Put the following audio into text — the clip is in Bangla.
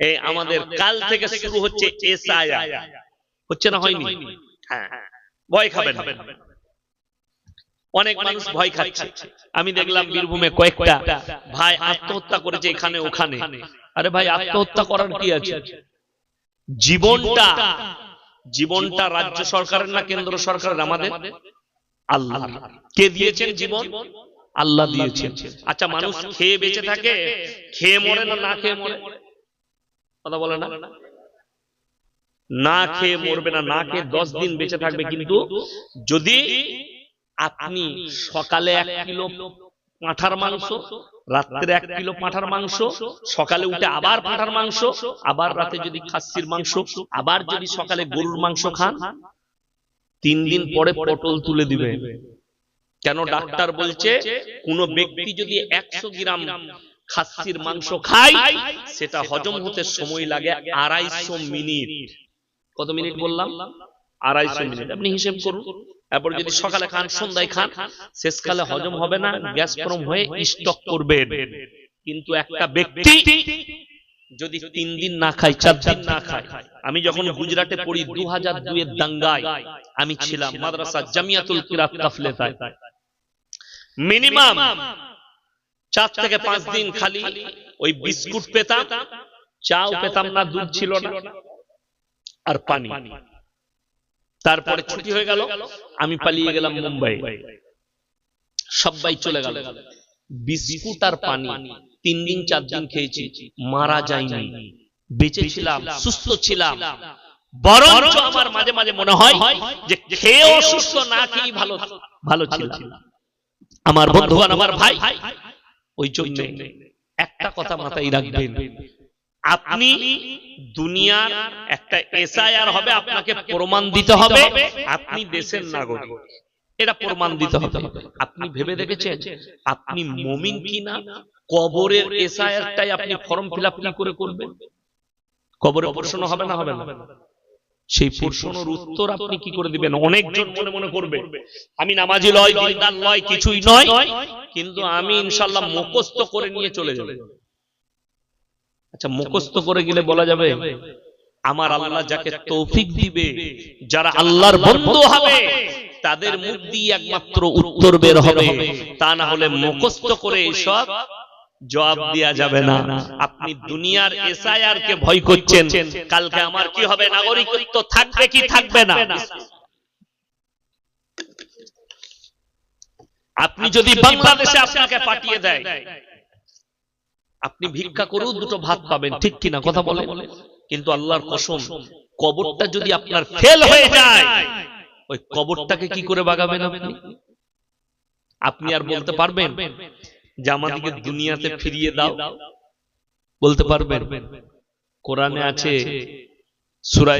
এই আমাদের কাল থেকে শুরু হচ্ছে হচ্ছে না হয়নি? হ্যাঁ ভয় খাবেন অনেক মানুষ ভয় খাচ্ছে। আমি দেখলাম বীরভূমে কয়েকটা ভাই আত্মহত্যা করেছে এখানে ওখানে। আরে ভাই আত্মহত্যা করার কি আছে? জীবনটা জীবনটা রাজ্য সরকারের না কেন্দ্র সরকারের আমাদের? আল্লাহ। কে দিয়েছেন জীবন? আল্লাহ দিয়েছেন। আচ্ছা মানুষ খেয়ে বেঁচে থাকে খেয়ে মরে না না খেয়ে মরে। কথা বলে না? না খেয়ে মরবে না না খেয়ে দশ দিন বেঁচে থাকবে কিন্তু যদি আপনি সকালে এক কিলো পাঁঠার মাংস, রাত্রে এক কিলো পাঁঠার মাংস, সকালে উঠে আবার পাঁঠার মাংস, আবার রাতে যদি খাসির মাংস, আবার যদি সকালে গরুর মাংস খান, তিন দিন পরে পটল তুলে দিবে। কেন? ডাক্তার বলছে, কোন ব্যক্তি যদি একশো গ্রাম খাসির মাংস খায় সেটা হজম হতে সময় লাগে আড়াইশো মিনিট। কত মিনিট বললাম? আড়াইশো মিনিট। আপনি হিসেব করুন। এরপর যদি সকালে খান সন্ধ্যায় খান শেষকালে হজম হবে না গ্যাস ফর্ম হয়ে স্টক করবেন। কিন্তু একটা ব্যক্তি যদি তিন দিন না খায় চার দিন না খায় আমি যখন গুজরাটে পড়ি দু হাজার দুইয়ের দাঙ্গায় আমি ছিলাম মাদ্রাসা জামিয়াতুল কিরাত কাফলেতায়। মিনিমাম চার থেকে পাঁচ দিন খালি ওই বিস্কুট পেতাম, চাও পেতাম না, দুধ ছিল না, আর পানি। তারপরে ছুটি হয়ে গেল, আমি পালিয়ে গেলাম মুম্বাই। সবাই চলে গেল। বিস্কুট আর পানি, তিন দিন, চার দিন খেয়েছি, মারা যায়নি বেঁচে ছিলাম, সুস্থ ছিলাম। বরঞ্চ আমার মাঝে মাঝে মনে হয় যে খেয়ে অসুস্থ না খেয়ে ভালো ভালো ছিলাম। আমার বন্ধুগণ আমার ভাই ওই জন্য একটা কথা মাথায় রাখবেন। আপনি দুনিয়ার একটা এসআইআর হবে আপনাকে প্রমাণ দিতে হবে। আপনি দেশের নাগরিক। এটা প্রমাণ দিতে হবে। আপনি ভেবে দেখেছেন? আপনি মমিন কিনা? কবরের এসআইআরটাই আপনি ফর্ম ফিল আপ করে করবেন? কবরে প্রশ্ন হবে না হবে না। সেই প্রশ্নের উত্তর আপনি কি করে দিবেন? অনেকজন মনে মনে করবে আমি নামাজি লয় দিনদার লয় কিছুই নয় কিন্তু আমি ইনশাল্লাহ মুখস্থ করে নিয়ে চলে যাব। আচ্ছা মুখস্থ করে গেলে বলা যাবে আমার আল্লাহ যাকে তৌফিক দিবে যারা আল্লাহর বন্ধু হবে তাদের মুখ দিয়ে একমাত্র উত্তর বের হবে। তা না হলে মুখস্থ করে এসব জবাব দেওয়া যাবে না। আপনি দুনিয়ার এসআইআর কে ভয় করছেন। কালকে আমার কি হবে? নাগরিকত্ব থাকবে কি থাকবে না? আপনি যদি বাংলাদেশে আপনাকে পাঠিয়ে দেয় আপনি ভিক্ষা করেও দুটো ভাত পাবেন। ঠিক কিনা কথা বলে কিন্তু আল্লাহর কসম কবরটা যদি আপনার ফেল হয়ে যায় ওই কবরটাকে কি করে বাগাবেন আপনি? আপনি? আর বলতে পারবেন? যে আমাদেরকে দুনিয়াতে ফিরিয়ে দাও। বলতে পারবেন কোরআনে আছে সুরায়